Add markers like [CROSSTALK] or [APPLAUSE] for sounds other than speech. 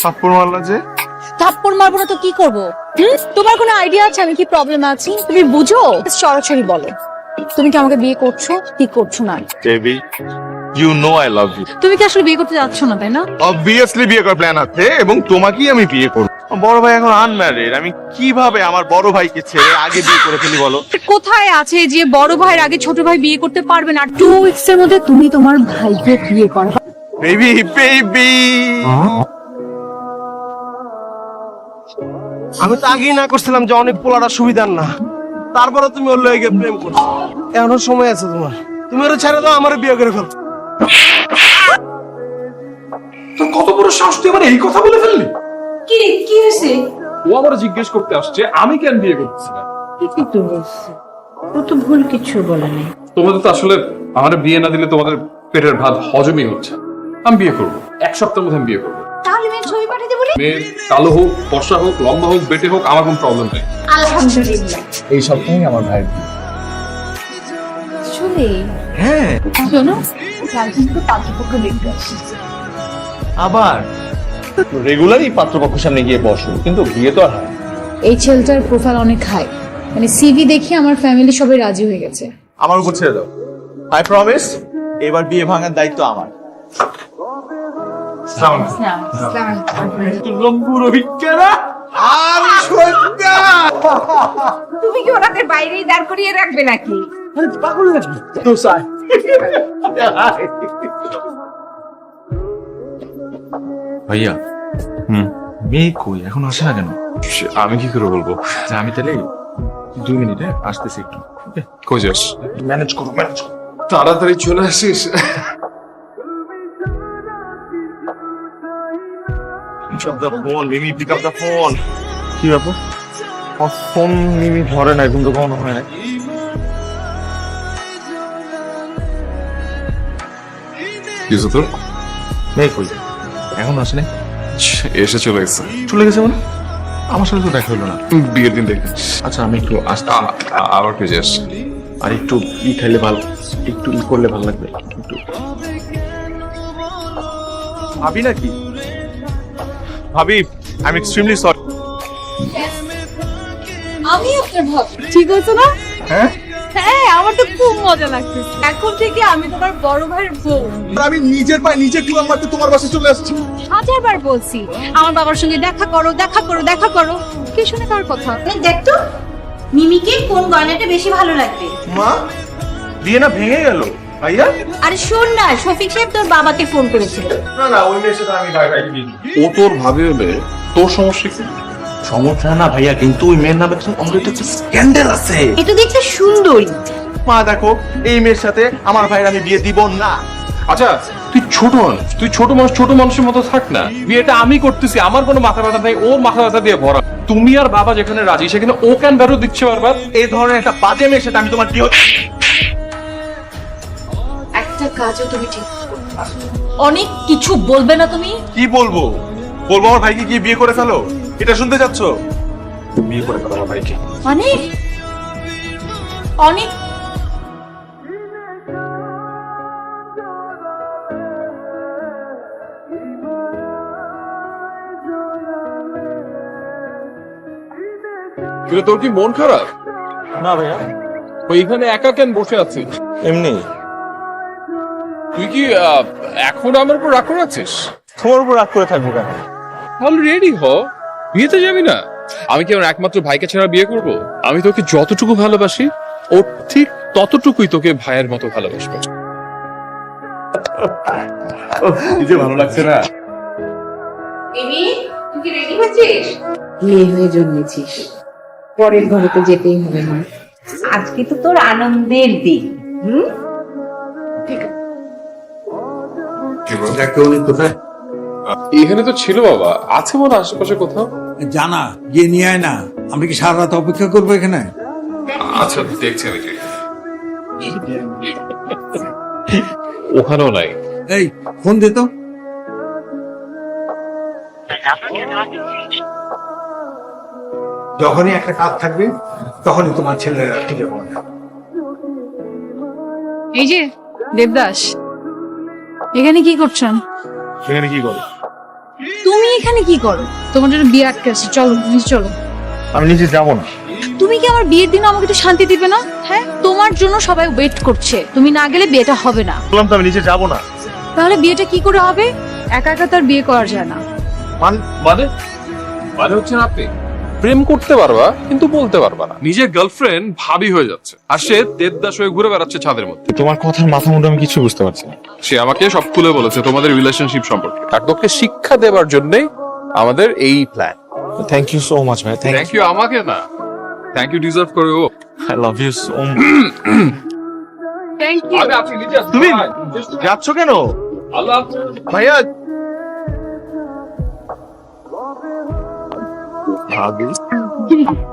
থাপ্পড় মারলা যে। থাপ্পড় মারবো না তো কি করব? তোমার কোনো আইডিয়া আছে আমি কি প্রবলেম আছি? তুমি বুঝো? সরাসরি বলো। তুমি কি আমাকে বিয়ে করছ? কি করছ না? Baby you know I love you তুমি কি আসলে বিয়ে করতে যাচ্ছ না তাই না? অবভিয়াসলি বিয়ে করার প্ল্যান আছে এবং তোমাকেই আমি বিয়ে করব। বড় ভাই এখন আনম্যারিড আমি কীভাবে আমার বড় ভাইকে ছেড়ে আগে বিয়ে করে ফেলি বলো? কোথায় আছে যে বড় ভাইয়ের আগে ছোট ভাই বিয়ে করতে পারবে না? টু উইকস এর মধ্যে তুমি তোমার ভাইকে বিয়ে করো। বেবি বেবি আমি তো আগেই না করছিলাম যে অনেক পোলাটা সুবিধার না। তারপরে তুমি ওর লয়ে গিয়ে প্রেম করছ। এখনও সময় আছে তোমার। তুমি ওরা ছেড়ে দাও আমার বিয়ে করে ফেল। কত বড় সাহস তুই আমার এই কথা বলে ফেললি? কি কি হয়েছে? ও আবার জিজ্ঞেস করতে আসছে আমি কেন বিয়ে করতেছি না ঠিকই তো বলছে। ও তো ভুল কিছু বলে নাই। তোমাদের তো আসলে আমার বিয়ে না দিলে তোমাদের পেটের ভাত হজমই হচ্ছে আমি বিয়ে করব। এক সপ্তাহের মধ্যে আমি বিয়ে করব। তাহলে মেয়ে ছবি পাঠাতে বলি? মেয়ে কালো হোক ফর্সা হোক লম্বা হোক বেটে হোক আমার কোনো প্রবলেম নেই। আলহামদুলিল্লাহ। এই সপ্তাহেই আমার ভাইয়ের। হ্যাঁ। শোনো কাল কিন্তু পাত্রপক্ষ দেখতে আসছি। আবার? রেগুলারই পাত্রপক্ষের সামনে গিয়ে বসো কিন্তু বিয়ে তো আর এই ছেলেটার প্রোফাইল অনেক হাই মানে সিভি দেখে আমার ফ্যামিলি সবাই রাজি হয়ে গেছে। আমার উপর ছেড়ে দাও। আই প্রমিস এবার বিয়ে ভাঙার দায়িত্ব আমার। তুমি কি ওনাদের বাইরেই দাঁড় করিয়ে রাখবে নাকি? ভাইয়া হুম। মেয়ে কই? এখন আসে না কেন? আমি কি করে বলব? আমি তাহলে দুই মিনিটে আসতেছি একটু কই যাস? ম্যানেজ করো ম্যানেজ করো। তাড়াতাড়ি চলে আসিস। Pick up the phone, Mimi, pick up the phone. কি ব্যাপার? ফোন মিমি ধরে না কিন্তু কখনো হয় না তোর? কই? এখন আসে না এসে চলে গেছে। চলে গেছে মানে? আমার সাথে তো দেখা হলো না। বিয়ের দিন দেখে। আচ্ছা আমি একটু আসতে আবার কে যাস আর একটু ই খাইলে ভালো একটু ই করলে ভালো লাগবে। একটু ভাবি নাকি? ভাবি আই এম এক্সট্রিমলি সরি আমি আপনার ভাব। ঠিক হয়েছে না? হ্যাঁ? হ্যাঁ আমার তো খুব মজা লাগতেছে। এখন থেকে আমি তোমার বড় ভাইয়ের বউ। আমি নিজের পায়ে নিজে কুলাম মারতে তোমার বাসায় চলে আসছি। হাজারবার বলছি আমার বাবার সঙ্গে দেখা করো দেখা করো দেখা করো। কে শুনে কার কথা? দেখ তো মিমিকে কোন গয়নাটা বেশি ভালো লাগবে? মা বিয়ে না ভেঙে গেল। ভাইয়া? আরে শোন না শফিক সাহেব তোর বাবাকে ফোন করেছিল। না না ওই মেয়ের সাথে আমি ভাই ভাই ও তোর ভাবি হলে তোর সমস্যা কি? সমস্যা না ভাইয়া কিন্তু ওই মেয়ের নামে অলরেডি একটা স্ক্যান্ডাল আছে। এটা দেখতে সুন্দরী। মা দেখো এই মেয়ের সাথে আমার ভাইয়ের আমি বিয়ে দিব না। আচ্ছা তুই ছোট মানুষ তুই ছোট মানুষ ছোট মানুষের মতো থাক না। বিয়েটা আমি করতেছি আমার কোনো মাথা ব্যথা নাই ওর মাথা ব্যথা দিয়ে ভরা। তুমি আর বাবা যেখানে রাজি সেখানে ও কেন বেরো দিচ্ছে বারবার? এই ধরনের একটা বাজে মেয়ের সাথে আমি তোমার বিয়ে একটা কাজও তুমি ঠিক করতে পারো অনেক কিছু বলবে না তুমি? কি বলব? বলব আমার ভাইকে গিয়ে বিয়ে করে ফেলো। এটা শুনতে চাচ্ছ? বিয়ে করে ফেলো আমার ভাইকে। মানে? অনেক কিন্তু তোর কি মন খারাপ? না ভাইয়া। ওইখানে একা কেন বসে আছিস? এমনি। তুই কি এখন আমার উপর রাগ করে আছিস তোমার উপর রাগ করে থাকব কেন? তাহলে রেডি হ। বিয়েতে যাবি না? আমি কি আমার একমাত্র ভাইকে ছাড়া বিয়ে করব? আমি তোকে যতটুকু ভালোবাসি ও ঠিক ততটুকুই তোকে ভাইয়ের মতো ভালোবাসবে। যে ভালো লাগছে না? তুই রেডি হয়েছিস? মেয়ে হয়ে জন্মেছিস। পরের ঘরে তো যেতেই হবে মা। আজকে তো তোর আনন্দের দিন। হুম? এখানে তো ছিল বাবা। আছে মনে আশেপাশে কোথাও? জানা গিয়ে নিয়ে আয় না। আমরা কি সারা রাত অপেক্ষা করব এখানে? আচ্ছা দেখছি আমি ওখানেও নাই। এই ফোন দে তো। যখনই একটা কাজ থাকবে তখনই তোমার ছেলেরা ঠিক হবে এই যে দেবদাস। এখানে কি করছেন? এখানে কি করো? তুমি এখানে কি করো? তোমার জন্য বিয়ে আটকে আছে চলো নিচে চলো। আমি নিজে যাব না। তুমি কি আমার বিয়ের দিন আমাকে একটু শান্তি দিবে না? হ্যাঁ তোমার জন্য সবাই ওয়েট করছে। তুমি না গেলে বিয়েটা হবে না। বললাম তো আমি নিজে যাব না। তাহলে বিয়েটা কি করে হবে? একা একা তো আর বিয়ে করা যায় না। মানে? মানে হচ্ছেন আপনি? প্রেম করতে পারবা কিন্তু বলতে পারবা না। নিজের গার্লফ্রেন্ড ভাবি হয়ে যাচ্ছে আর সে দেবদাস হয়ে ঘুরে বেড়াচ্ছে ছাদের মধ্যে। তোমার কথার মাথা মুন্ডু আমি কিছু বুঝতে পারছি না। সে আমাকে সব খুলে বলেছে তোমাদের রিলেশনশিপ সম্পর্কে। আর তোকে শিক্ষা দেওয়ার জন্যই আমাদের এই plan thank you so much ভাই থ্যাংক ইউ আমাকে না। থ্যাংক ইউ ডিজার্ভ করে ও। I love you so thank you তুমি যাচ্ছ কেন? আল্লাহ। ভাইয়া ভাবি। [LAUGHS]